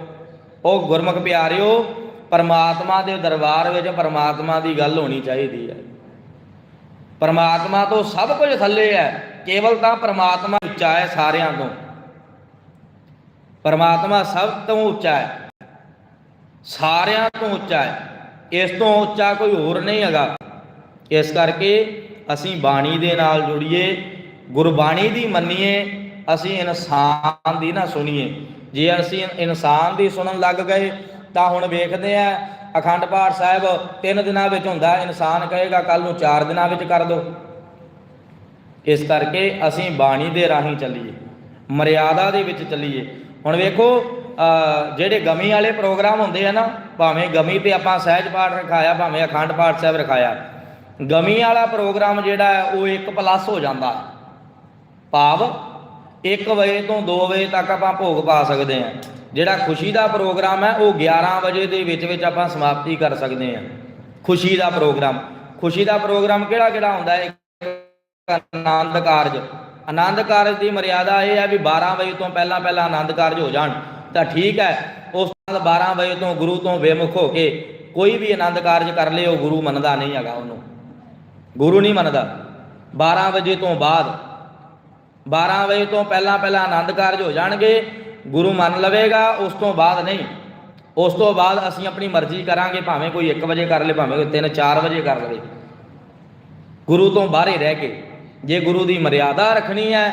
ਉਹ ਗੁਰਮੁਖ ਪਿਆਰਿਓ ਪਰਮਾਤਮਾ ਦੇ ਦਰਬਾਰ ਵਿੱਚ ਪਰਮਾਤਮਾ ਦੀ ਗੱਲ ਹੋਣੀ ਚਾਹੀਦੀ ਹੈ। ਪਰਮਾਤਮਾ ਤੋਂ ਸਭ ਕੁਝ ਥੱਲੇ ਹੈ, ਕੇਵਲ ਤਾਂ ਪਰਮਾਤਮਾ ਉੱਚਾ ਹੈ ਸਾਰਿਆਂ ਤੋਂ। ਪਰਮਾਤਮਾ ਸਭ ਤੋਂ ਉੱਚਾ ਹੈ, ਸਾਰਿਆਂ ਤੋਂ ਉੱਚਾ ਹੈ। ਇਸ ਤੋਂ ਉੱਚਾ ਕੋਈ ਹੋਰ ਨਹੀਂ ਹੈਗਾ। ਇਸ ਕਰਕੇ ਅਸੀਂ ਬਾਣੀ ਦੇ ਨਾਲ ਜੁੜੀਏ, ਗੁਰਬਾਣੀ ਦੀ ਮੰਨੀਏ, ਅਸੀਂ ਇਨਸਾਨ ਦੀ ਨਾ ਸੁਣੀਏ। ਜੇ ਅਸੀਂ ਇਨਸਾਨ ਦੀ ਸੁਣਨ ਲੱਗ ਗਏ ਤਾਂ ਹੁਣ ਵੇਖਦੇ ਆ, ਅਖੰਡ ਪਾਠ ਸਾਹਿਬ ਤਿੰਨ ਦਿਨਾਂ ਵਿੱਚ ਹੁੰਦਾ, ਇਨਸਾਨ ਕਹੇਗਾ ਕੱਲ ਨੂੰ ਚਾਰ ਦਿਨਾਂ ਵਿੱਚ ਕਰ ਦੋ। ਇਸ ਕਰਕੇ ਅਸੀਂ ਬਾਣੀ ਦੇ ਰਾਹੀਂ ਚੱਲੀਏ, ਮਰਿਆਦਾ ਦੇ ਵਿੱਚ ਚੱਲੀਏ। ਹੁਣ ਵੇਖੋ, ਅਹ, ਜਿਹੜੇ ਗਮੀ ਵਾਲੇ ਪ੍ਰੋਗਰਾਮ ਹੁੰਦੇ ਆ ਨਾ, ਭਾਵੇਂ ਗਮੀ ਤੇ ਆਪਾਂ ਸਹਿਜ ਪਾਠ ਰਖਾਇਆ, ਭਾਵੇਂ ਅਖੰਡ ਪਾਠ ਸਾਹਿਬ ਰਖਾਇਆ, ਗਮੀ ਵਾਲਾ ਪ੍ਰੋਗਰਾਮ ਜਿਹੜਾ ਹੈ, ਉਹ 1 ਪਲੱਸ ਹੋ ਜਾਂਦਾ। ਭਾਵ 1 ਵਜੇ ਤੋਂ 2 ਵਜੇ ਤੱਕ ਆਪਾਂ ਭੋਗ ਪਾ ਸਕਦੇ ਹਾਂ। ਜਿਹੜਾ ਖੁਸ਼ੀ ਦਾ ਪ੍ਰੋਗਰਾਮ ਹੈ, ਉਹ 11 ਵਜੇ ਦੇ ਵਿੱਚ ਵਿੱਚ ਆਪਾਂ ਸਮਾਪਤੀ ਕਰ ਸਕਦੇ ਹਾਂ। ਖੁਸ਼ੀ ਦਾ ਪ੍ਰੋਗਰਾਮ। ਖੁਸ਼ੀ ਦਾ ਪ੍ਰੋਗਰਾਮ ਕਿਹੜਾ ਕਿਹੜਾ ਹੁੰਦਾ ਹੈ? ਆਨੰਦ ਕਾਰਜ। ਆਨੰਦ ਕਾਰਜ ਦੀ ਮਰਿਆਦਾ ਇਹ ਹੈ ਵੀ 12 ਵਜੇ ਤੋਂ ਪਹਿਲਾਂ ਪਹਿਲਾਂ ਆਨੰਦ ਕਾਰਜ ਹੋ ਜਾਣ। ਤਾਂ ਠੀਕ ਹੈ, ਉਸ ਤੋਂ ਬਾਅਦ 12 ਵਜੇ ਤੋਂ ਗੁਰੂ ਤੋਂ ਬੇਮੁਖ ਹੋ ਕੇ ਕੋਈ ਵੀ ਆਨੰਦ ਕਾਰਜ ਕਰ ਲੇ ਉਹ ਗੁਰੂ ਮੰਨਦਾ ਨਹੀਂ ਹੈਗਾ ਉਹਨੂੰ। ਗੁਰੂ ਨਹੀਂ ਮੰਨਦਾ। 12 ਵਜੇ ਤੋਂ ਬਾਅਦ 12 ਵਜੇ ਤੋਂ ਪਹਿਲਾਂ ਪਹਿਲਾਂ ਆਨੰਦ ਕਾਰਜ ਹੋ ਜਾਣਗੇ, ਗੁਰੂ ਮੰਨ ਲਵੇਗਾ, ਉਸ ਤੋਂ ਬਾਅਦ ਨਹੀਂ। ਉਸ ਤੋਂ ਬਾਅਦ ਅਸੀਂ ਆਪਣੀ ਮਰਜ਼ੀ ਕਰਾਂਗੇ, ਭਾਵੇਂ ਕੋਈ 1 ਵਜੇ ਕਰ ਲੇ, ਭਾਵੇਂ ਕੋਈ 3 4 ਵਜੇ ਕਰ ਲਵੇ ਗੁਰੂ ਤੋਂ ਬਾਹਰੇ ਰਹਿ ਕੇ, ਜੇ ਗੁਰੂ ਦੀ ਮਰਿਆਦਾ ਰੱਖਣੀ ਹੈ,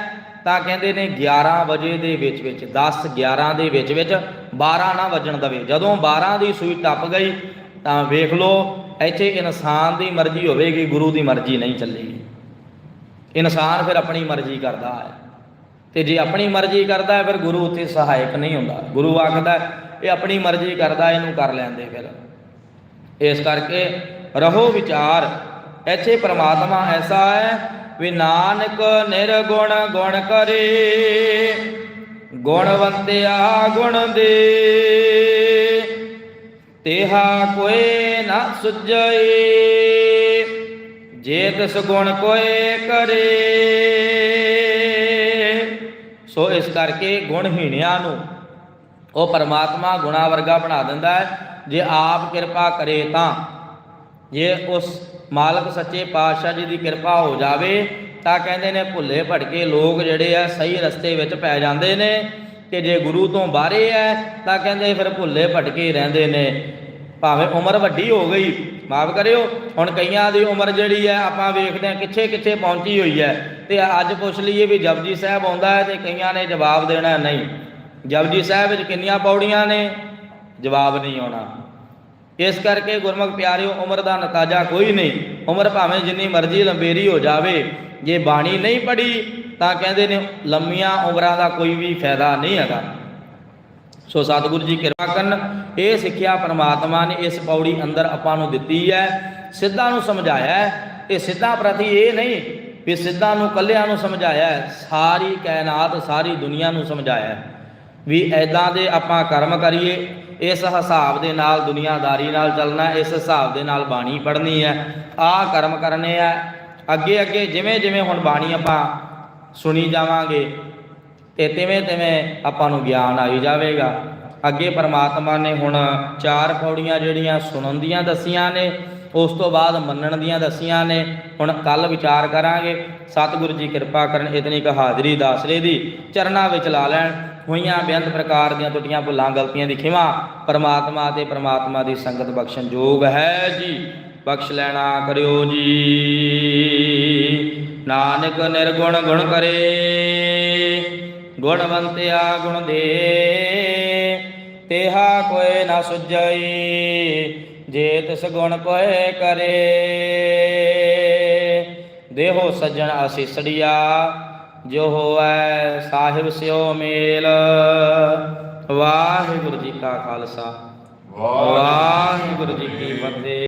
ਤਾਂ ਕਹਿੰਦੇ ਨੇ 11 ਵਜੇ ਦੇ ਵਿੱਚ ਵਿੱਚ 10 11 ਦੇ ਵਿੱਚ ਵਿੱਚ 12 ਨਾ ਵੱਜਣ ਦਵੇ। ਜਦੋਂ 12 ਦੀ ਸੂਈ ਟੱਪ ਗਈ, ਤਾਂ ਵੇਖ ਲਓ, ਇੱਥੇ ਇਨਸਾਨ ਦੀ ਮਰਜ਼ੀ ਹੋਵੇਗੀ, ਗੁਰੂ ਦੀ ਮਰਜ਼ੀ ਨਹੀਂ ਚੱਲੇਗੀ। ਇਨਸਾਨ ਫਿਰ ਆਪਣੀ ਮਰਜ਼ੀ ਕਰਦਾ ਹੈ। ਤੇ ਜੇ ਆਪਣੀ ਮਰਜ਼ੀ ਕਰਦਾ ਹੈ, ਫਿਰ ਗੁਰੂ ਉੱਥੇ ਸਹਾਇਕ ਨਹੀਂ ਹੁੰਦਾ। ਗੁਰੂ ਆਖਦਾ ਇਹ ਆਪਣੀ ਮਰਜ਼ੀ ਕਰਦਾ, ਇਹਨੂੰ ਕਰ ਲੈਂਦੇ ਫਿਰ। ਇਸ ਕਰਕੇ ਰਹੋ ਵਿਚਾਰ। ਇੱਥੇ ਪ੍ਰਮਾਤਮਾ ਐਸਾ ਹੈ, ਵੀ ਨਾਨਕ ਨਿਰਗੁਣ ਗੁਣ ਕਰੇ, ਗੁਣਵੰਤਿਆ ਗੁਣ ਦੇ। ਤੇਹਾ ਕੋਏ ਨਾ ਸੁਝਈ ਜੇ ਤਿਸ ਗੁਣ ਕੋਏ ਕਰੇ, ਸੋ ਇਸ ਕਰਕੇ ਗੁਣਹੀਣਿਆਂ ਨੂੰ ਉਹ ਪਰਮਾਤਮਾ ਗੁਣਾ ਵਰਗਾ ਬਣਾ ਦਿੰਦਾ ਹੈ। ਜੇ ਆਪ ਕਿਰਪਾ ਕਰੇ ਤਾਂ, ਜੇ ਉਸ ਮਾਲਕ ਸੱਚੇ ਪਾਤਸ਼ਾਹ ਜੀ ਦੀ ਕਿਰਪਾ ਹੋ ਜਾਵੇ, ਤਾਂ ਕਹਿੰਦੇ ਨੇ ਭੁੱਲੇ ਭਟਕੇ ਲੋਕ ਜਿਹੜੇ ਆ ਸਹੀ ਰਸਤੇ ਵਿੱਚ ਪੈ ਜਾਂਦੇ ਨੇ। ਤੇ ਜੇ ਗੁਰੂ ਤੋਂ ਬਾਹਰੇ ਹੈ, ਤਾਂ ਕਹਿੰਦੇ ਫਿਰ ਭੁੱਲੇ ਭਟਕੇ ਰਹਿੰਦੇ ਨੇ। ਭਾਵੇਂ ਉਮਰ ਵੱਡੀ ਹੋ ਗਈ, ਮਾਫ ਕਰਿਓ, ਹੁਣ ਕਈਆਂ ਦੀ ਉਮਰ ਜਿਹੜੀ ਹੈ, ਆਪਾਂ ਵੇਖਦੇ ਹਾਂ ਕਿੱਥੇ ਕਿੱਥੇ ਪਹੁੰਚੀ ਹੋਈ ਹੈ। ਤੇ ਅੱਜ ਪੁੱਛ ਲਈਏ ਵੀ ਜਪਜੀ ਸਾਹਿਬ ਆਉਂਦਾ ਹੈ ਤੇ ਕਈਆਂ ਨੇ ਜਵਾਬ ਦੇਣਾ ਨਹੀਂ। ਜਪਜੀ ਸਾਹਿਬ ਵਿੱਚ ਕਿੰਨੀਆਂ ਪੌੜੀਆਂ ਨੇ? ਜਵਾਬ ਨਹੀਂ ਆਉਣਾ। ਇਸ ਕਰਕੇ ਗੁਰਮੁਖ ਪਿਆਰਿਓ, ਉਮਰ ਦਾ ਨਤਾਜਾ ਕੋਈ ਨਹੀਂ। ਉਮਰ ਭਾਵੇਂ ਜਿੰਨੀ ਮਰਜ਼ੀ ਲੰਬੇਰੀ ਹੋ ਜਾਵੇ, ਜੇ ਬਾਣੀ ਨਹੀਂ ਪੜੀ ਤਾਂ ਕਹਿੰਦੇ ਨੇ ਲੰਮੀਆਂ ਉਮਰਾਂ ਦਾ ਕੋਈ ਵੀ ਫਾਇਦਾ ਨਹੀਂ ਹੈਗਾ। ਸੋ ਸਤਿਗੁਰੂ ਜੀ ਕਿਰਪਾ ਕਰਨ, ਇਹ ਸਿੱਖਿਆ ਪਰਮਾਤਮਾ ਨੇ ਇਸ ਪੌੜੀ ਅੰਦਰ ਆਪਾਂ ਨੂੰ ਦਿੱਤੀ ਹੈ, ਸਿੱਧਾ ਨੂੰ ਸਮਝਾਇਆ ਇਹ ਸਿੱਧਾਂ ਪ੍ਰਤੀ ਇਹ ਨਹੀਂ ਵੀ ਸਿੱਧਾ ਨੂੰ ਕੱਲਿਆਂ ਨੂੰ ਸਮਝਾਇਆ ਸਾਰੀ ਕਾਇਨਾਤ, ਸਾਰੀ ਦੁਨੀਆ ਨੂੰ ਸਮਝਾਇਆ ਵੀ ਐਦਾਂ ਦੇ ਆਪਾਂ ਕਰਮ ਕਰੀਏ, ਇਸ ਹਿਸਾਬ ਦੇ ਨਾਲ ਦੁਨੀਆਦਾਰੀ ਨਾਲ ਚੱਲਣਾ, ਇਸ ਹਿਸਾਬ ਦੇ ਨਾਲ ਬਾਣੀ ਪੜ੍ਹਨੀ ਹੈ, ਆਹ ਕਰਮ ਕਰਨੇ ਆ ਅੱਗੇ ਅੱਗੇ ਜਿਵੇਂ ਜਿਵੇਂ ਹੁਣ ਬਾਣੀ ਆਪਾਂ ਸੁਣੀ ਜਾਵਾਂਗੇ ਤੇ ਤਿਵੇਂ ਤਿਵੇਂ ਆਪਾਂ ਨੂੰ ਗਿਆਨ ਆਈ ਜਾਵੇਗਾ। ਅੱਗੇ ਪਰਮਾਤਮਾ ਨੇ ਹੁਣ ਚਾਰ ਪੌੜੀਆਂ ਜਿਹੜੀਆਂ ਸੁਣਨ ਦੀਆਂ ਦਸੀਆਂ ਨੇ, ਉਸ ਤੋਂ ਬਾਅਦ ਮੰਨਣ ਦੀਆਂ ਦਸੀਆਂ ਨੇ, ਹੁਣ ਕੱਲ ਵਿਚਾਰ ਕਰਾਂਗੇ। ਸਤਿਗੁਰੂ ਜੀ ਕਿਰਪਾ ਕਰਨ ਇਤਨੀ ਕ ਹਾਜ਼ਰੀ ਦਾਸਰੇ ਦੀ, ਚਰਨਾਂ ਵਿੱਚ ਲਾ ਲੈਣ, ਹੋਈਆਂ ਬੇਅੰਤ ਪ੍ਰਕਾਰ ਦੀਆਂ ਟੁੱਟੀਆਂ ਭੁੱਲਾਂ ਗਲਤੀਆਂ ਦੀ ਖਿਮਾ ਪਰਮਾਤਮਾ ਤੇ ਪਰਮਾਤਮਾ ਦੀ ਸੰਗਤ ਬਖਸ਼ਣ ਯੋਗ ਹੈ ਜੀ। ਬਖਸ਼ ਲੈਣਾ ਕਰਿਓ ਜੀ। ਨਾਨਕ ਨਿਰਗੁਣ ਗੁਣ ਕਰੇ। ਗੁਣਵੰਤਿਆ ਗੁਣ ਦੇ। ਤੇਹਾ ਕੋਏ ਨਾ ਸੁਝਈ ਜੇ ਤਿਸ ਗੁਣ ਕੋਏ ਕਰੇ। ਦੇਹੋ ਸੱਜਣ ਅਸੀਸੜੀਆ ਜੋ ਹੋਐ ਸਾਹਿਬ ਸਿਓ ਮੇਲ। ਵਾਹਿਗੁਰੂ ਜੀ ਕਾ ਖਾਲਸਾ। ਵਾਹਿਗੁਰੂ ਜੀ ਕੀ ਫਤਿਹ।